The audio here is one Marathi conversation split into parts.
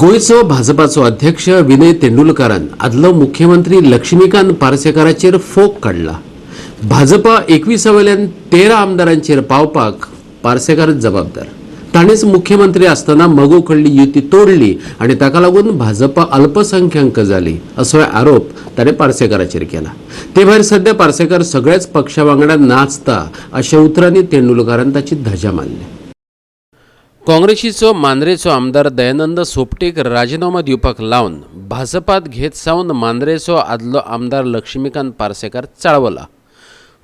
गोंयचो भाजपाचो अध्यक्ष विनय तेंडुलकरान आदलो मुख्यमंत्री लक्ष्मीकांत पार्सेकाराचेर फोग काडला. भाजपा एकविसावेल्यान तेरा आमदारांचेर पावपाक पार्सेकारच जबाबदार. ताणेच मुख्यमंत्री आसतना मगो कडली युती तोडली आणि ताका लागून भाजपा अल्पसंख्याक जाली असो आरोप ताणें पार्सेकाराचेर केला. ते भायर सध्या पार्सेकार सगळ्याच पक्षा वांगडा नाचता अशा उतरांनी तेंडुलकरान ताची धजा मारली काँग्रेसीचो मांद्रेचो आमदार दयानंद सोपटेक राजिनामा दिवपाक लावन भाजपात घेत सावन मांद्रेचो आदलो आमदार लक्ष्मीकांत पार्सेकार चाळवला.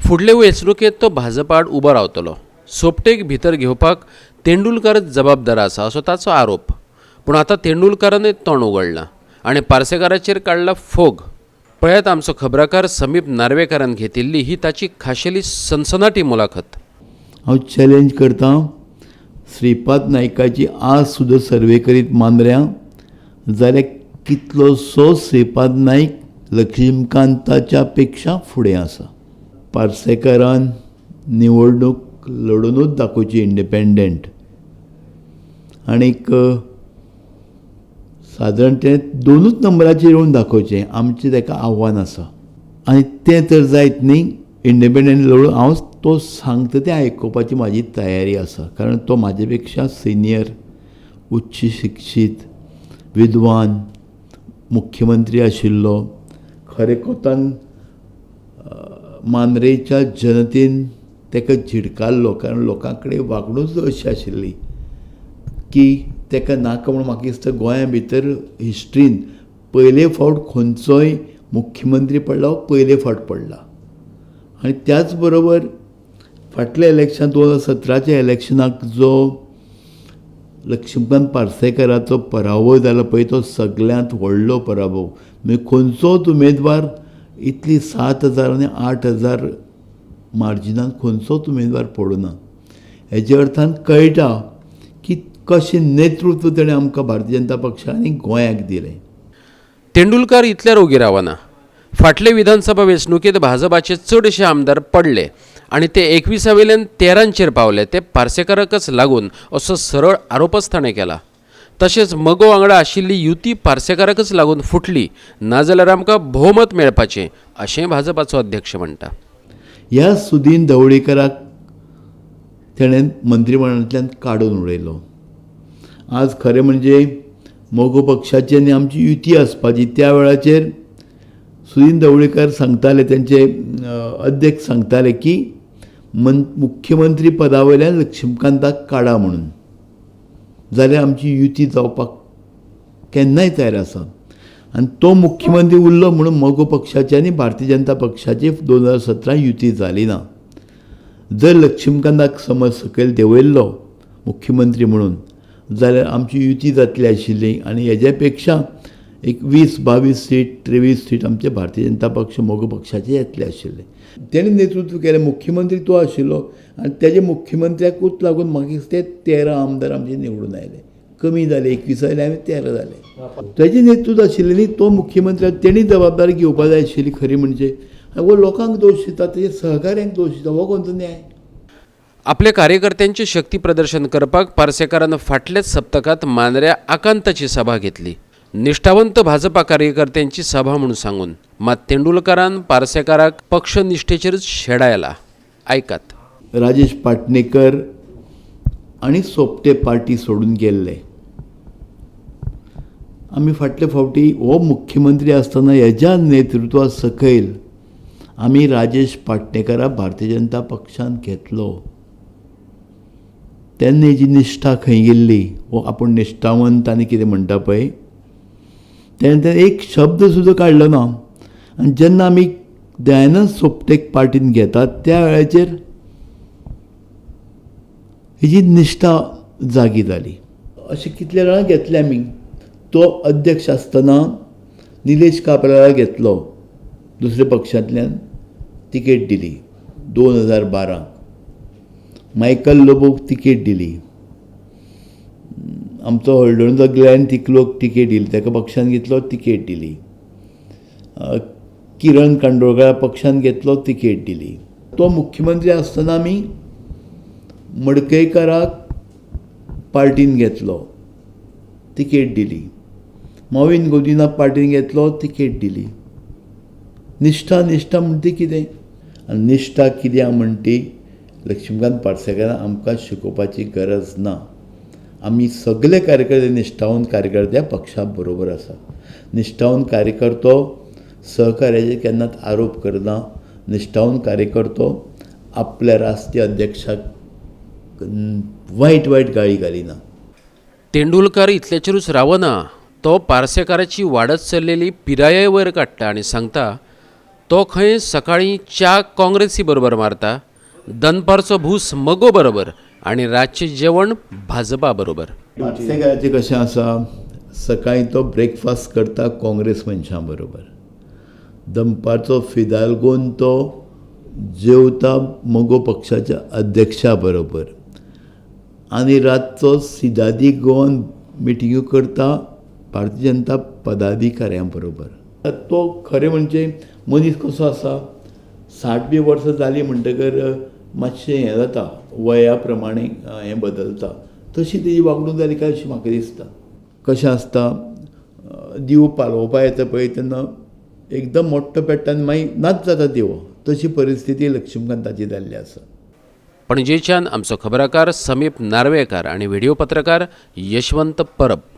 फुडले वेंचणुकेत तो भाजपाड उबो रावतलो. सोपटेक भितर घेवपाक तेंडुलकारच जबाबदार आसा असो ताचो आरोप. पूण आतां तेंडुलकरानूय तोंड उगडलां आनी पार्सेकाराचेर काडला फोग. पळयात आमचो खबराकार समीप नार्वेकारान घेतिल्ली ही ताची खाशेली सनसनाटी मुलाखत. हांव चॅलेंज करतां. श्रीपाद नायकाची आज सुद्दां सर्वे करीत मांद्र्या जाल्यार कितलोसो श्रीपाद नायक लक्ष्मीकांताच्या पेक्षा फुडें आसा. पार्सेकारान निवडणूक लडूनूच दाखोवची इंडिपेंडंट. आनीक सादारण ते दोनूच नंबराचेर येवन दाखोवचें आमचें ताका आव्हान आसा. आनी तें तर जायत न्ही इंडिपेंडंट लढून हांव तो सांगता तें आयकुपाची म्हाजी तयारी आसा कारण तो म्हाजे पेक्षा सिनियर उच्च शिक्षीत विद्वान मुख्यमंत्री आशिल्लो खरें कोतान मांद्रेच्या जनतेन ताका झिडकारलो कारण लोकां कडेन वागणूच अशी आशिल्ली की ताका नाका म्हणून म्हाका दिसता गोंया भितर हिस्ट्रीन पयले फावट खंयचोय मुख्यमंत्री पडला हो पयले फावट पडला. आनी त्याच बरोबर फाटल्या इलेक्शन दोन हजार सतराच्या इलेक्शनाक जो लक्ष्मीकांत पार्सेकराचो पराभव जालो पळय तो सगळ्यांत व्हडलो पराभव. म्हणजे खंयचोच उमेदवार इतली सात हजार आनी आठ हजार मार्जिनान खंयचोच उमेदवार पडूना. हेज्या अर्थान कळटा की कशें नेतृत्व तेणें आमकां भारतीय जनता पक्षा आनी गोंयाक दिलें. तेंडुलकर इतल्यार ओगी रावना. फाटले विधानसभा वेंचणुकेत भाजपाचे चडशे आमदार पडले. आनी ते एकविसावेल्यान तेरांचेर पावले. ते पार्सेकाराकच लागून असो सरळ आरोपच ताणें केला. तशेंच मगो वांगडा आशिल्ली युती पार्सेकाराकच लागून फुटली. नाजाल्यार आमकां भोवमत मेळपाचें अशें भाजपाचो अध्यक्ष म्हणटा ह्या सुदीन ढवळीकराक तेणें मंत्रिमंडळांतल्यान काडून उडयलो. आज खरें म्हणजे मोगो पक्षाची आनी आमची युती आसपाची त्या वेळाचेर सुदीन ढवळीकर सांगताले तेंचे अध्यक्ष सांगताले की मन मुख्यमंत्री पदा वयल्यान लक्ष्मीकांताक काडा म्हणून. जाल्यार आमची युती जावपाक केन्नाय तयार आसा. आनी तो मुख्यमंत्री उरलो म्हणून मोगो पक्षाची आनी भारतीय जनता पक्षाची दोन हजार सतरा युती जाली ना. जर लक्ष्मीकांताक समज सकयल देंवयल्लो मुख्यमंत्री म्हणून जाल्यार आमची युती जातली आशिल्ली आनी हेज्या पेक्षा एक वीस बावीस सीट त्रेवीस सीट आमचे भारतीय जनता पक्ष मोग पक्षाचे येतले आशिल्ले तेणें नेतृत्व केलें मुख्यमंत्री तो आशिल्लो आनी तेजे मुख्यमंत्र्याकूच लागून मागीर ते तेरा आमदार आमचे निवडून आयले कमी जाले एकवीस जाले हांवें तेरा जाले तेजें नेतृत्व आशिल्लें न्ही तो मुख्यमंत्री तेणी जबाबदारी घेवपाक जाय आशिल्ली खरी म्हणजे. वो लोकांक दोश दिता तेजे सहकार्यांक दोश दिता हो कोणतो न्याय? आपल्या कार्यकर्त्यांचे शक्ती प्रदर्शन करपाक पार्सेकारान फाटल्याच सप्तकात मांद्र्या आकांताची सभा घेतली. निष्ठावंत भाजपा कार्यकर्त्यांची सभा म्हणून सांगून मात तेंडुलकरान पार्सेकाराक पक्षनिश्ठेचेरच शेडायला ऐकात. राजेश पाटणेकर आनी सोपटे पार्टी सोडून गेल्ले आमी फाटले फावटी हो मुख्यमंत्री आसतना हेज्या नेतृत्वा सकयल आमी राजेश पाटणेकरा भारतीय जनता पक्षान घेतलो. तेन्ना हेजी निश्ठा खंय गेल्ली हो आपूण निश्ठावंत आनी कितें म्हणटा पळय तेणें तेणें एक शब्द सुद्दां काडलो ना. आनी जेन्ना आमी दयानंद सोपटेक पार्टीन घेतात त्या वेळाचेर हेजी निश्ठा जागी जाली अशें कितले जाणां घेतले आमी तो अध्यक्ष आसतना निलेश काब्राला घेतलो. दुसऱ्या पक्षांतल्यान तिकेट दिली. दोन हजार बारा. मायकल लोबोक तिकेट दिली. आमचो हळडणचो ग्लॅन तिकलोक तिकेट दिली ताका पक्षान घेतलो तिकेट दिली. किरण कांदोळकार पक्षान घेतलो तिकेट दिली. तो मुख्यमंत्री आसतना आमी मडकयकाराक पार्टीन घेतलो तिकेट दिली. मॉविन गोदिनाक पार्टीन घेतलो तिकेट दिली. निश्ठा निश्ठा म्हण ती कितें? आनी निश्ठा कित्याक म्हणटी? लक्ष्मीकांत पार्सेकारान आमकां शिकोवपाची गरज ना. आमी सगळे कार्यकर्ते निश्ठावंत कार्यकर्त्या पक्षा बरोबर आसा निश्ठावंत कार्यकर्तो सहकार्याचे केन्नाच आरोप करना निश्ठावंत कार्यकर्तो आपल्या राष्ट्रीय अध्यक्षाक वायट वायट गाळी घालिना. तेंडुलकार इतल्याचेरूच रावना तो पार्सेकाराची वाडत चल्लेली पिराये वयर काडटा आनी सांगता तो खंय सकाळीं च्या काँग्रेसी बरोबर मारता दनपारचो भूस मगो बरोबर आनी रातचें जेवण भाजपा बरोबर. पार्सेकाराचें कशें आसा सकाळीं तो ब्रेकफास्ट करता काँग्रेस मनशां बरोबर. दनपारचो फिदाल्गोन तो जेवता मगो पक्षाच्या अध्यक्षा बरोबर. आनी रातचो सिदादी गोवन मिटिंग्यो करता भारतीय जनता पदाधिकाऱ्यां बरोबर. तो खरें म्हणजे मनीस कसो आसा साठ बी वर्सां जालीं म्हणटकर मातशें हें जाता वया प्रमाणे हें बदलता. तशी तेजी वागणूक जाली काय अशी म्हाका दिसता. कशें आसता दिवो दिव पालोवपा येता पळय तेन्ना एकदम मोठ्ठो पेट्टा आनी मागीर नाच जाता दिवो. तशी परिस्थिती लक्ष्मीकांताची जाल्ली आसा. पणजेच्यान आमचो खबराकार समीप नार्वेकार आनी व्हिडिओ पत्रकार यशवंत परब.